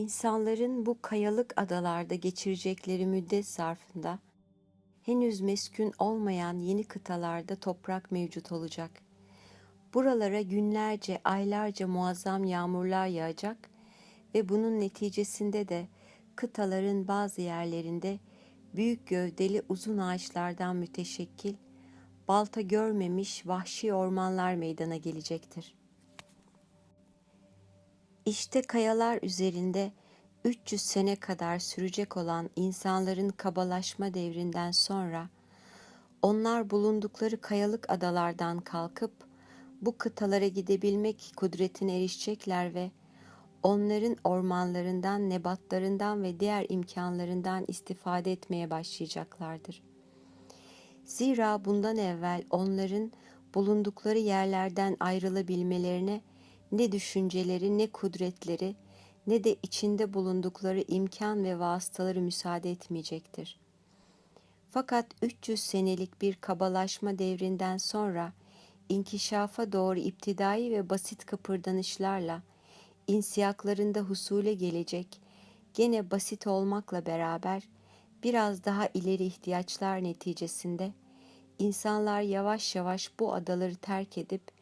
İnsanların bu kayalık adalarda geçirecekleri müddet zarfında henüz meskun olmayan yeni kıtalarda toprak mevcut olacak. Buralara günlerce, aylarca muazzam yağmurlar yağacak ve bunun neticesinde de kıtaların bazı yerlerinde büyük gövdeli uzun ağaçlardan müteşekkil, balta görmemiş vahşi ormanlar meydana gelecektir. İşte kayalar üzerinde 300 sene kadar sürecek olan insanların kabalaşma devrinden sonra onlar bulundukları kayalık adalardan kalkıp bu kıtalara gidebilmek kudretine erişecekler ve onların ormanlarından, nebatlarından ve diğer imkanlarından istifade etmeye başlayacaklardır. Zira bundan evvel onların bulundukları yerlerden ayrılabilmelerine ne düşünceleri ne kudretleri ne de içinde bulundukları imkan ve vasıtaları müsaade etmeyecektir. Fakat 300 senelik bir kabalaşma devrinden sonra inkişafa doğru iptidai ve basit kıpırdanışlarla insiyaklarında husule gelecek, gene basit olmakla beraber biraz daha ileri ihtiyaçlar neticesinde insanlar yavaş yavaş bu adaları terk edip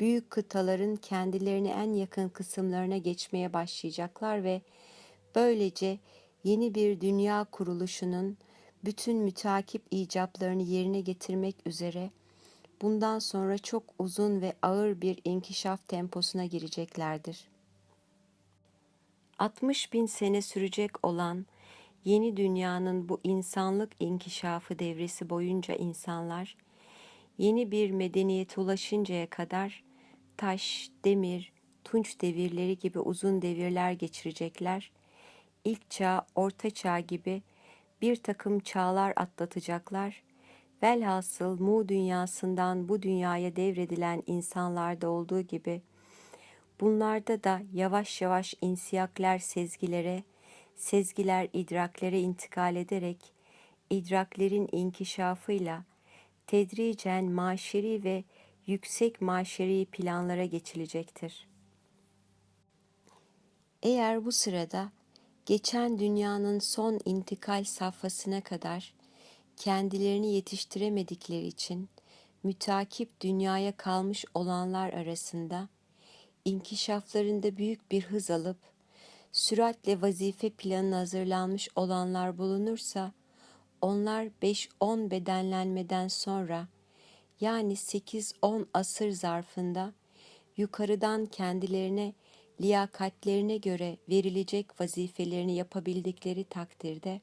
büyük kıtaların kendilerine en yakın kısımlarına geçmeye başlayacaklar ve böylece yeni bir dünya kuruluşunun bütün mütakip icaplarını yerine getirmek üzere bundan sonra çok uzun ve ağır bir inkişaf temposuna gireceklerdir. 60 bin sene sürecek olan yeni dünyanın bu insanlık inkişafı devresi boyunca insanlar yeni bir medeniyete ulaşıncaya kadar taş, demir, tunç devirleri gibi uzun devirler geçirecekler. İlk çağ, orta çağ gibi bir takım çağlar atlatacaklar. Velhasıl mu dünyasından bu dünyaya devredilen insanlarda olduğu gibi bunlarda da yavaş yavaş insiyakler sezgilere, sezgiler idraklere intikal ederek idraklerin inkişafıyla tedricen maşeri ve yüksek maşeri planlara geçilecektir. Eğer bu sırada geçen dünyanın son intikal safhasına kadar kendilerini yetiştiremedikleri için mütakip dünyaya kalmış olanlar arasında inkişaflarında büyük bir hız alıp süratle vazife planı hazırlanmış olanlar bulunursa onlar 5-10 bedenlenmeden sonra yani 8-10 asır zarfında yukarıdan kendilerine liyakatlerine göre verilecek vazifelerini yapabildikleri takdirde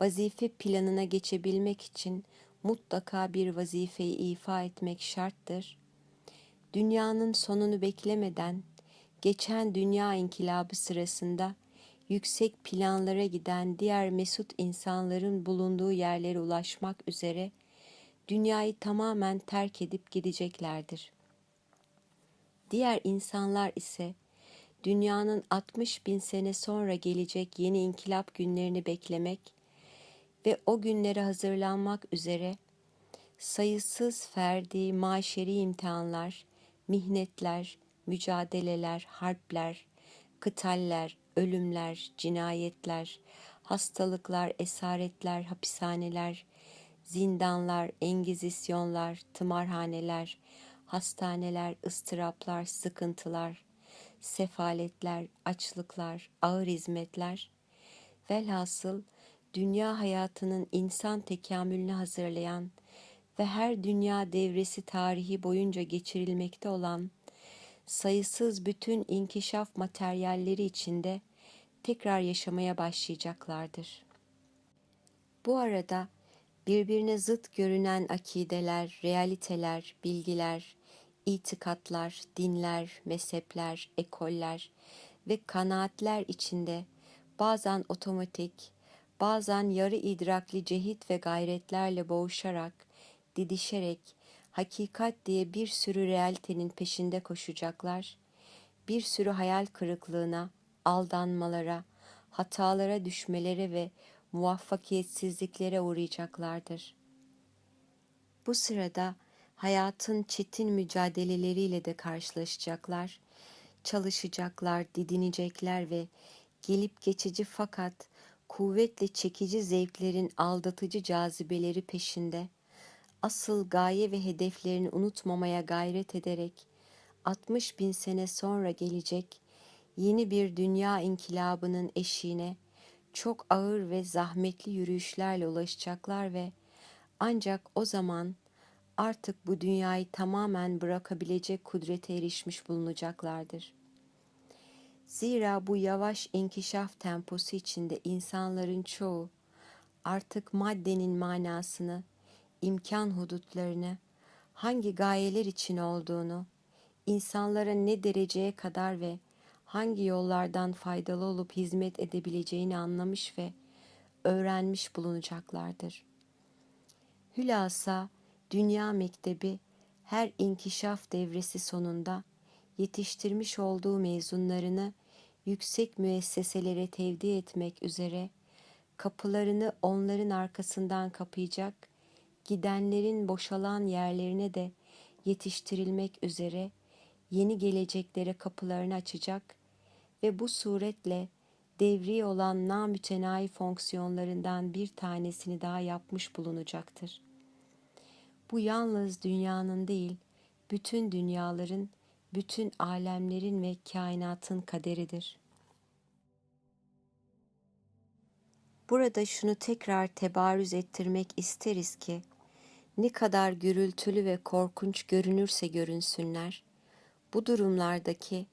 vazife planına geçebilmek için mutlaka bir vazifeyi ifa etmek şarttır. Dünyanın sonunu beklemeden geçen dünya inkılabı sırasında yüksek planlara giden diğer mesut insanların bulunduğu yerlere ulaşmak üzere dünyayı tamamen terk edip gideceklerdir. Diğer insanlar ise dünyanın 60 bin sene sonra gelecek yeni inkılap günlerini beklemek ve o günlere hazırlanmak üzere sayısız ferdi, maşeri imtihanlar, mihnetler, mücadeleler, harpler, kıtaller, ölümler, cinayetler, hastalıklar, esaretler, hapishaneler, zindanlar, engizisyonlar, tımarhaneler, hastaneler, ıstıraplar, sıkıntılar, sefaletler, açlıklar, ağır hizmetler, velhasıl dünya hayatının insan tekamülünü hazırlayan ve her dünya devresi tarihi boyunca geçirilmekte olan sayısız bütün inkişaf materyalleri içinde tekrar yaşamaya başlayacaklardır. Bu arada birbirine zıt görünen akideler, realiteler, bilgiler, itikatlar, dinler, mezhepler, ekoller ve kanaatler içinde bazen otomatik, bazen yarı idrakli cehit ve gayretlerle boğuşarak, didişerek, hakikat diye bir sürü realitenin peşinde koşacaklar, bir sürü hayal kırıklığına, aldanmalara, hatalara düşmelere ve muvaffakiyetsizliklere uğrayacaklardır. Bu sırada hayatın çetin mücadeleleriyle de karşılaşacaklar. çalışacaklar, didinecekler ve gelip geçici fakat kuvvetle çekici zevklerin aldatıcı cazibeleri peşinde asıl gaye ve hedeflerini unutmamaya gayret ederek 60 bin sene sonra gelecek yeni bir dünya inkılabının eşiğine çok ağır ve zahmetli yürüyüşlerle ulaşacaklar ve ancak o zaman artık bu dünyayı tamamen bırakabilecek kudrete erişmiş bulunacaklardır. Zira bu yavaş inkişaf temposu içinde insanların çoğu artık maddenin manasını, imkan hudutlarını, hangi gayeler için olduğunu, insanlara ne dereceye kadar ve hangi yollardan faydalı olup hizmet edebileceğini anlamış ve öğrenmiş bulunacaklardır. Hülasa Dünya Mektebi her inkişaf devresi sonunda yetiştirmiş olduğu mezunlarını yüksek müesseselere tevdi etmek üzere kapılarını onların arkasından kapayacak, gidenlerin boşalan yerlerine de yetiştirilmek üzere yeni geleceklere kapılarını açacak ve bu suretle devri olan namütenayi fonksiyonlarından bir tanesini daha yapmış bulunacaktır. Bu yalnız dünyanın değil, bütün dünyaların, bütün alemlerin ve kainatın kaderidir. Burada şunu tekrar tebarüz ettirmek isteriz ki, ne kadar gürültülü ve korkunç görünürse görünsünler, bu durumlardaki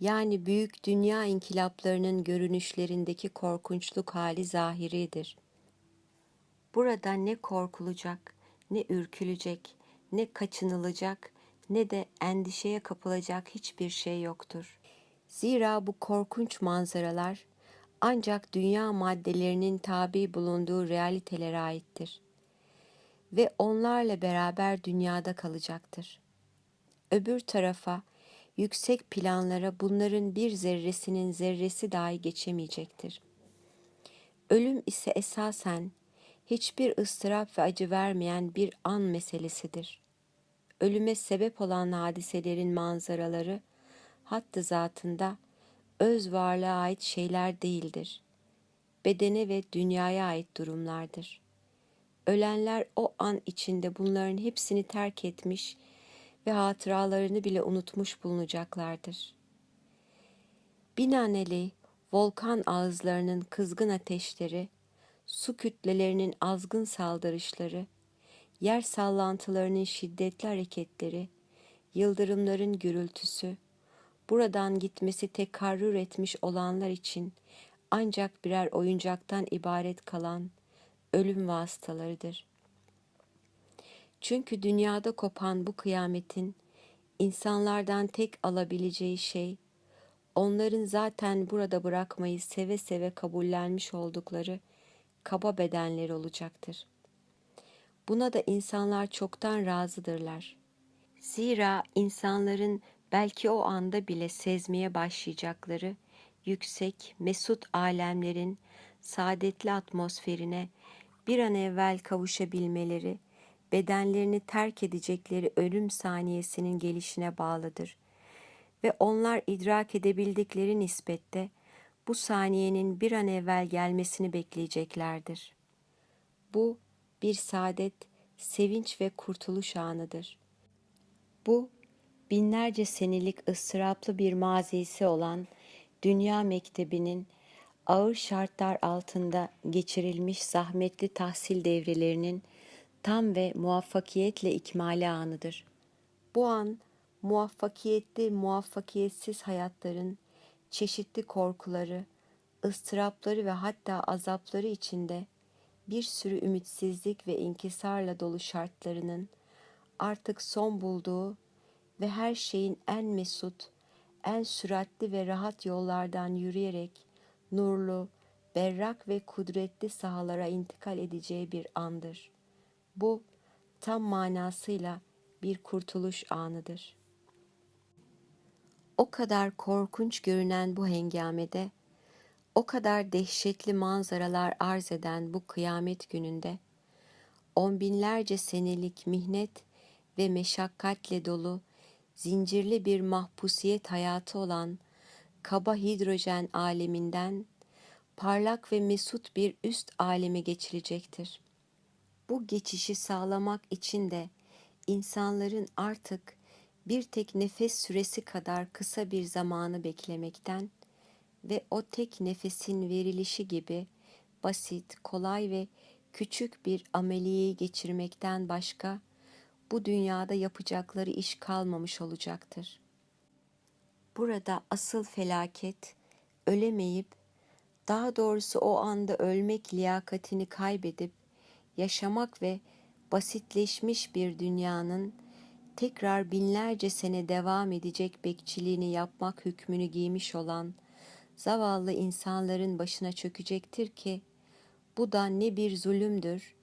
yani büyük dünya inkılaplarının görünüşlerindeki korkunçluk hali zahiridir. Burada ne korkulacak, ne ürkülecek, ne kaçınılacak, ne de endişeye kapılacak hiçbir şey yoktur. Zira bu korkunç manzaralar ancak dünya maddelerinin tabi bulunduğu realitelere aittir ve onlarla beraber dünyada kalacaktır. Öbür tarafa yüksek planlara bunların bir zerresinin zerresi dahi geçemeyecektir. Ölüm ise esasen hiçbir ıstırap ve acı vermeyen bir an meselesidir. Ölüme sebep olan hadiselerin manzaraları hattı zatında öz varlığa ait şeyler değildir. Bedene ve dünyaya ait durumlardır. Ölenler o an içinde bunların hepsini terk etmiş hatıralarını bile unutmuş bulunacaklardır. Binaenaleyh volkan ağızlarının kızgın ateşleri, su kütlelerinin azgın saldırışları, yer sallantılarının şiddetli hareketleri, yıldırımların gürültüsü, buradan gitmesi tekarrür etmiş olanlar için ancak birer oyuncaktan ibaret kalan ölüm vasıtalarıdır. Çünkü dünyada kopan bu kıyametin insanlardan tek alabileceği şey onların zaten burada bırakmayı seve seve kabullenmiş oldukları kaba bedenleri olacaktır. Buna da insanlar çoktan razıdırlar. Zira insanların belki o anda bile sezmeye başlayacakları yüksek, mesut alemlerin saadetli atmosferine bir an evvel kavuşabilmeleri, bedenlerini terk edecekleri ölüm saniyesinin gelişine bağlıdır. Ve onlar idrak edebildikleri nispette bu saniyenin bir an evvel gelmesini bekleyeceklerdir. Bu bir saadet, sevinç ve kurtuluş anıdır. Bu binlerce senelik ıstıraplı bir mazisi olan Dünya Mektebi'nin ağır şartlar altında geçirilmiş zahmetli tahsil devrelerinin tam ve muvaffakiyetle ikmali anıdır. Bu an muvaffakiyetli, muvaffakiyetsiz hayatların çeşitli korkuları, ıstırapları ve hatta azapları içinde bir sürü ümitsizlik ve inkisarla dolu şartlarının artık son bulduğu ve her şeyin en mesut, en süratli ve rahat yollardan yürüyerek nurlu, berrak ve kudretli sahalara intikal edeceği bir andır. Bu tam manasıyla bir kurtuluş anıdır. O kadar korkunç görünen bu hengamede, o kadar dehşetli manzaralar arz eden bu kıyamet gününde, on binlerce senelik mihnet ve meşakkatle dolu zincirli bir mahpusiyet hayatı olan kaba hidrojen aleminden parlak ve mesut bir üst aleme geçilecektir. Bu geçişi sağlamak için de insanların artık bir tek nefes süresi kadar kısa bir zamanı beklemekten ve o tek nefesin verilişi gibi basit, kolay ve küçük bir ameliyeyi geçirmekten başka bu dünyada yapacakları iş kalmamış olacaktır. Burada asıl felaket ölemeyip daha doğrusu o anda ölmek liyakatini kaybedip yaşamak ve basitleşmiş bir dünyanın tekrar binlerce sene devam edecek bekçiliğini yapmak hükmünü giymiş olan zavallı insanların başına çökecektir ki bu da ne bir zulümdür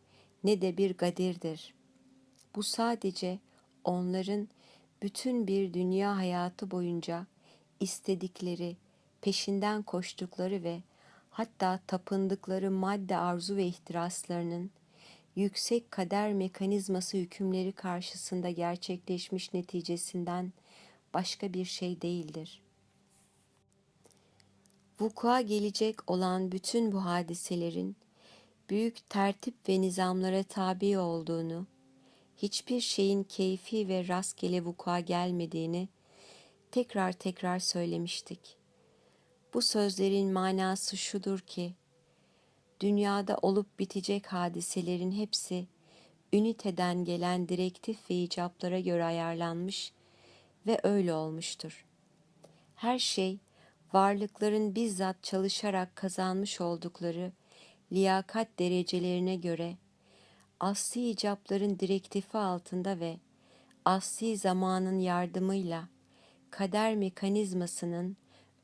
ne de bir gadirdir. Bu sadece onların bütün bir dünya hayatı boyunca istedikleri, peşinden koştukları ve hatta tapındıkları madde arzu ve ihtiraslarının yüksek kader mekanizması hükümleri karşısında gerçekleşmiş neticesinden başka bir şey değildir. Vukua gelecek olan bütün bu hadiselerin büyük tertip ve nizamlara tabi olduğunu, hiçbir şeyin keyfi ve rastgele vukua gelmediğini tekrar tekrar söylemiştik. Bu sözlerin manası şudur ki, dünyada olup bitecek hadiselerin hepsi üniteden gelen direktif ve icaplara göre ayarlanmış ve öyle olmuştur. Her şey varlıkların bizzat çalışarak kazanmış oldukları liyakat derecelerine göre asli icapların direktifi altında ve asli zamanın yardımıyla kader mekanizmasının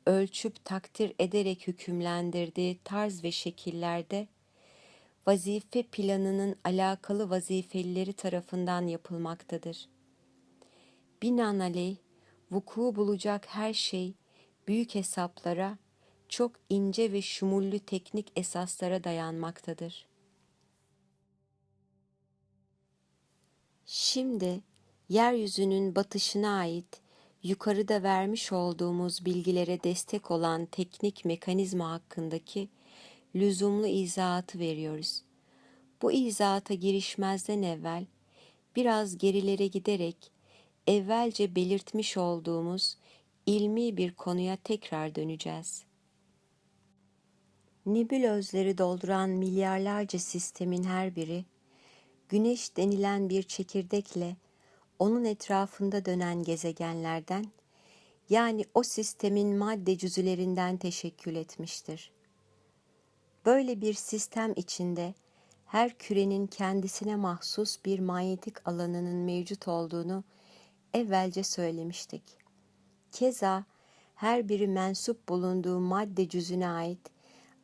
ölçüp takdir ederek hükümlendirdiği tarz ve şekillerde vazife planının alakalı vazifelileri tarafından yapılmaktadır. Binaenaleyh vuku bulacak her şey büyük hesaplara, çok ince ve şumullü teknik esaslara dayanmaktadır. Şimdi yeryüzünün batışına ait yukarıda vermiş olduğumuz bilgilere destek olan teknik mekanizma hakkındaki lüzumlu izahatı veriyoruz. Bu izahata girişmezden evvel biraz gerilere giderek evvelce belirtmiş olduğumuz ilmi bir konuya tekrar döneceğiz. Nibülözleri dolduran milyarlarca sistemin her biri, güneş denilen bir çekirdekle onun etrafında dönen gezegenlerden, yani o sistemin madde cüzülerinden teşekkül etmiştir. Böyle bir sistem içinde her kürenin kendisine mahsus bir manyetik alanının mevcut olduğunu evvelce söylemiştik. Keza her biri mensup bulunduğu madde cüzüne ait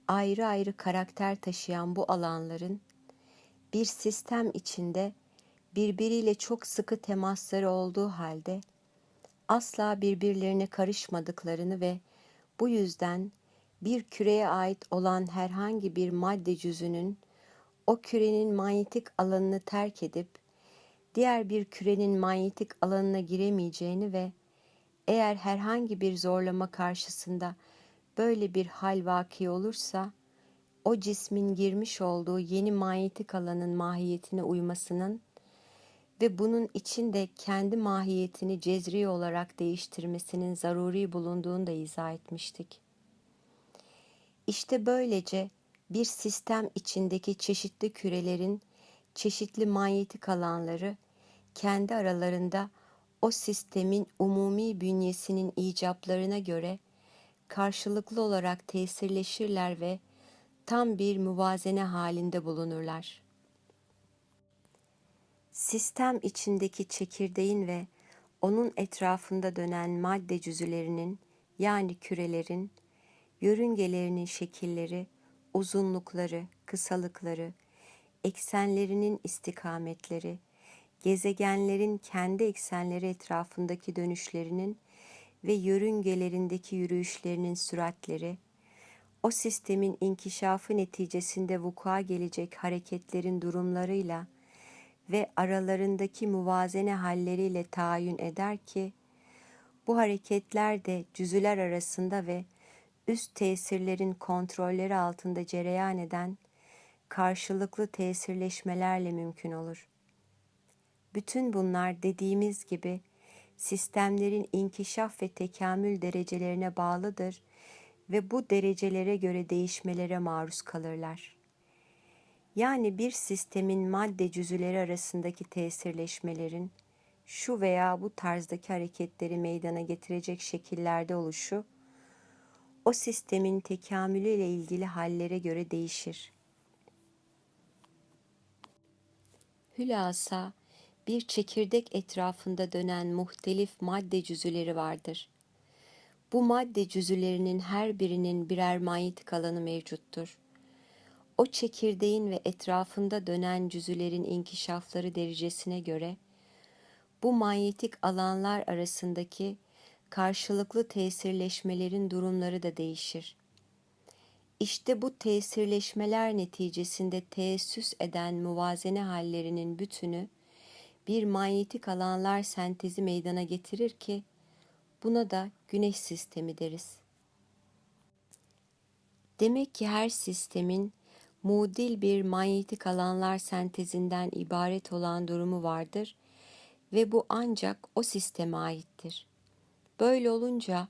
ayrı ayrı karakter taşıyan bu alanların bir sistem içinde birbiriyle çok sıkı temasları olduğu halde asla birbirlerine karışmadıklarını ve bu yüzden bir küreye ait olan herhangi bir madde cüzünün o kürenin manyetik alanını terk edip diğer bir kürenin manyetik alanına giremeyeceğini ve eğer herhangi bir zorlama karşısında böyle bir hal vaki olursa o cismin girmiş olduğu yeni manyetik alanın mahiyetine uymasının ve bunun içinde kendi mahiyetini cezri olarak değiştirmesinin zaruri bulunduğunu da izah etmiştik. İşte böylece bir sistem içindeki çeşitli kürelerin çeşitli manyetik alanları kendi aralarında o sistemin umumi bünyesinin icaplarına göre karşılıklı olarak tesirleşirler ve tam bir muvazene halinde bulunurlar. Sistem içindeki çekirdeğin ve onun etrafında dönen madde cüzülerinin yani kürelerin, yörüngelerinin şekilleri, uzunlukları, kısalıkları, eksenlerinin istikametleri, gezegenlerin kendi eksenleri etrafındaki dönüşlerinin ve yörüngelerindeki yürüyüşlerinin süratleri, o sistemin inkişafı neticesinde vuku'a gelecek hareketlerin durumlarıyla ve aralarındaki muvazene halleriyle tayin eder ki, Bu hareketler de cüzüler arasında ve üst tesirlerin kontrolleri altında cereyan eden karşılıklı tesirleşmelerle mümkün olur. Bütün bunlar dediğimiz gibi sistemlerin inkişaf ve tekamül derecelerine bağlıdır ve bu derecelere göre değişmelere maruz kalırlar. Yani bir sistemin madde cüzüleri arasındaki tesirleşmelerin şu veya bu tarzdaki hareketleri meydana getirecek şekillerde oluşu, o sistemin tekamülüyle ilgili hallere göre değişir. Hülasa, bir çekirdek etrafında dönen muhtelif madde cüzüleri vardır. Bu madde cüzülerinin her birinin birer manyetik alanı mevcuttur. O çekirdeğin ve etrafında dönen cüzülerin inkişafları derecesine göre bu manyetik alanlar arasındaki karşılıklı tesirleşmelerin durumları da değişir. İşte bu tesirleşmeler neticesinde teessüs eden muvazene hallerinin bütünü bir manyetik alanlar sentezi meydana getirir ki buna da güneş sistemi deriz. Demek ki her sistemin mudil bir manyetik alanlar sentezinden ibaret olan durumu vardır ve bu ancak o sisteme aittir. Böyle olunca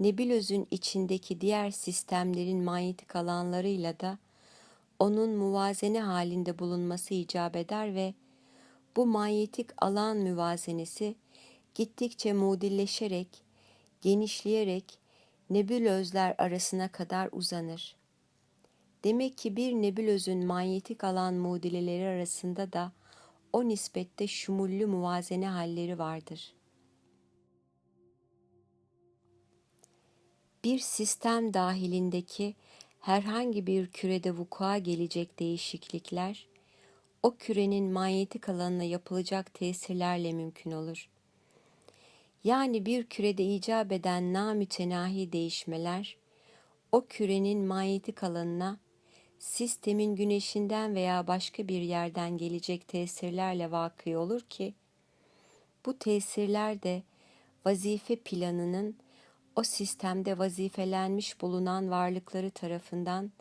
nebulözün içindeki diğer sistemlerin manyetik alanlarıyla da onun muvazene halinde bulunması icap eder ve bu manyetik alan müvazenesi gittikçe mudilleşerek, genişleyerek nebulözler arasına kadar uzanır. Demek ki bir nebulözün manyetik alan mudileleri arasında da o nispette şumullü muvazene halleri vardır. Bir sistem dahilindeki herhangi bir kürede vukua gelecek değişiklikler, o kürenin manyetik alanına yapılacak tesirlerle mümkün olur. Yani bir kürede icap eden namütenahi değişmeler, o kürenin manyetik alanına sistemin güneşinden veya başka bir yerden gelecek tesirlerle vakı olur ki, bu tesirler de vazife planının o sistemde vazifelenmiş bulunan varlıkları tarafından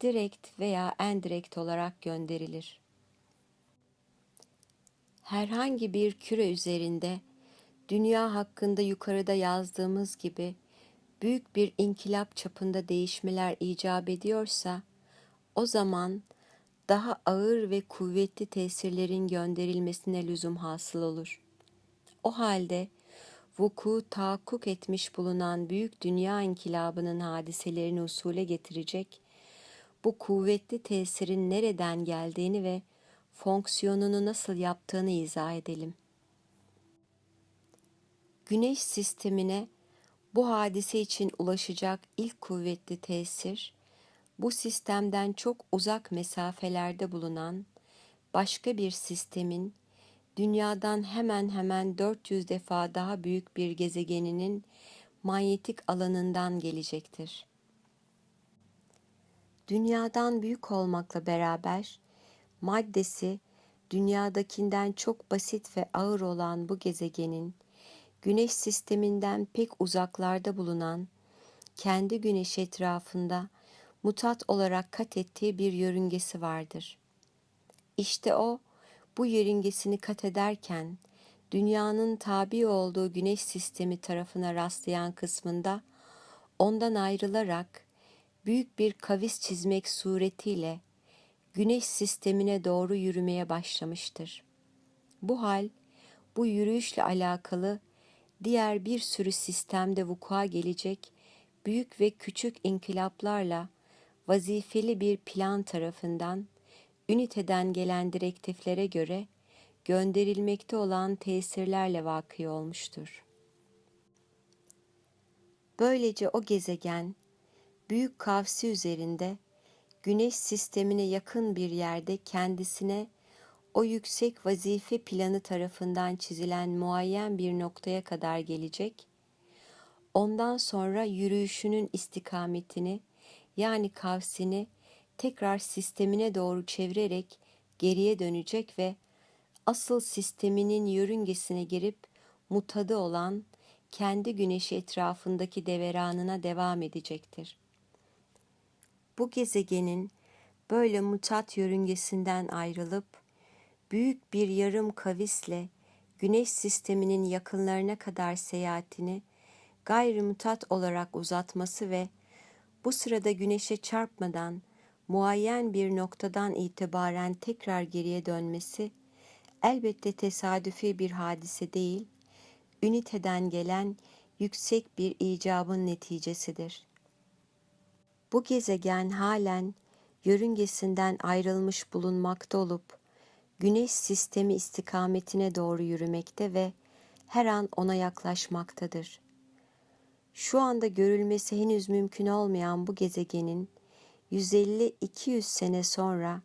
direkt veya endirekt olarak gönderilir. Herhangi bir küre üzerinde dünya hakkında yukarıda yazdığımız gibi büyük bir inkılap çapında değişmeler icap ediyorsa, o zaman daha ağır ve kuvvetli tesirlerin gönderilmesine lüzum hasıl olur. O halde vuku tahakkuk etmiş bulunan büyük dünya inkılabının hadiselerini usule getirecek, bu kuvvetli tesirin nereden geldiğini ve fonksiyonunu nasıl yaptığını izah edelim. Güneş sistemine bu hadise için ulaşacak ilk kuvvetli tesir, bu sistemden çok uzak mesafelerde bulunan başka bir sistemin dünyadan hemen hemen 400 defa daha büyük bir gezegeninin manyetik alanından gelecektir. Dünyadan büyük olmakla beraber maddesi dünyadakinden çok basit ve ağır olan bu gezegenin güneş sisteminden pek uzaklarda bulunan kendi güneş etrafında mutat olarak kat ettiği bir yörüngesi vardır. İşte o bu yörüngesini kat ederken dünyanın tabi olduğu güneş sistemi tarafına rastlayan kısmında ondan ayrılarak büyük bir kavis çizmek suretiyle güneş sistemine doğru yürümeye başlamıştır. Bu hal bu yürüyüşle alakalı diğer bir sürü sistemde vukua gelecek büyük ve küçük inkılaplarla vazifeli bir plan tarafından üniteden gelen direktiflere göre gönderilmekte olan tesirlerle vakı olmuştur. Böylece o gezegen büyük kavsi üzerinde güneş sistemine yakın bir yerde kendisine o yüksek vazife planı tarafından çizilen muayyen bir noktaya kadar gelecek, ondan sonra yürüyüşünün istikametini yani kavsini tekrar sistemine doğru çevirerek geriye dönecek ve asıl sisteminin yörüngesine girip mutadı olan kendi güneşi etrafındaki deveranına devam edecektir. Bu gezegenin böyle mutat yörüngesinden ayrılıp büyük bir yarım kavisle güneş sisteminin yakınlarına kadar seyahatini gayrimutat olarak uzatması ve bu sırada güneşe çarpmadan muayyen bir noktadan itibaren tekrar geriye dönmesi elbette tesadüfi bir hadise değil, üniteden gelen yüksek bir icabın neticesidir. Bu gezegen halen yörüngesinden ayrılmış bulunmakta olup güneş sistemi istikametine doğru yürümekte ve her an ona yaklaşmaktadır. Şu anda görülmesi henüz mümkün olmayan bu gezegenin 150-200 sene sonra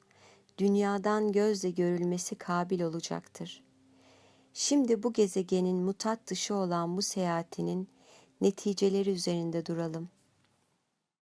dünyadan gözle görülmesi kabil olacaktır. Şimdi bu gezegenin mutat dışı olan bu seyahatinin neticeleri üzerinde duralım.